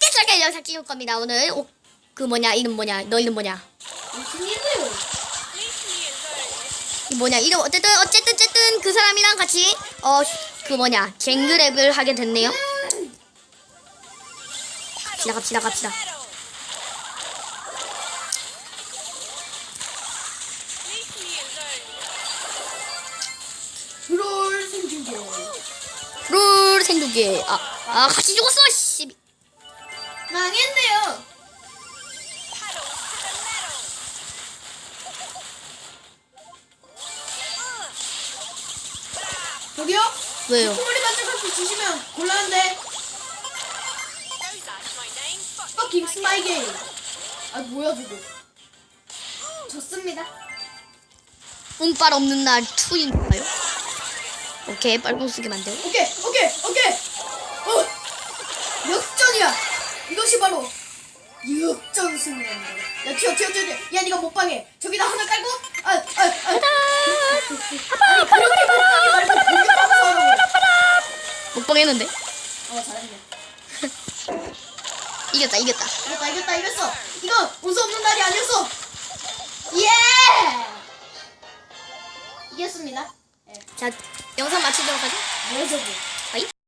깨끗하게 영상 찍을 겁니다. 오늘 오, 그 뭐냐 이름 뭐냐 너 이름 뭐냐 무슨 일이에요? 이 뭐냐 이름 어쨌든 어쨌든 어쨌든 그 사람이랑 같이 어 그 뭐냐 갱그랩을 하게 됐네요. 갑시다 갑시다 갑시다. 브롤 생중계. 룰 생두개 아아 같이 죽었어 씨. 저기요? 왜요? 소머리 반짝하고 주시면 곤란한데. Fucking spy game. 아 뭐야 저거? 졌습니다. 운빨 없는 날 투인가요? 오케이 빨간 쓰게 만들어. 오케이 오케이 오케이. 어 역전이야. 이것이 바로 역전 승리입니다. 야 튀어 튀어 튀어. 야 네가 못 방해. 저기다 하나 깔고. 아아 아. 아니 그렇게 못 방해 말고 공격하면서 하라고. 먹방했는데 어 잘했네. 이겼다 이겼다. 이겼다 이겼다 이겼어. 이거 운수 없는 날이 아니었어. 예. 이겼습니다. 예. 자 영상 마치도록 하죠. 뭐야 저거?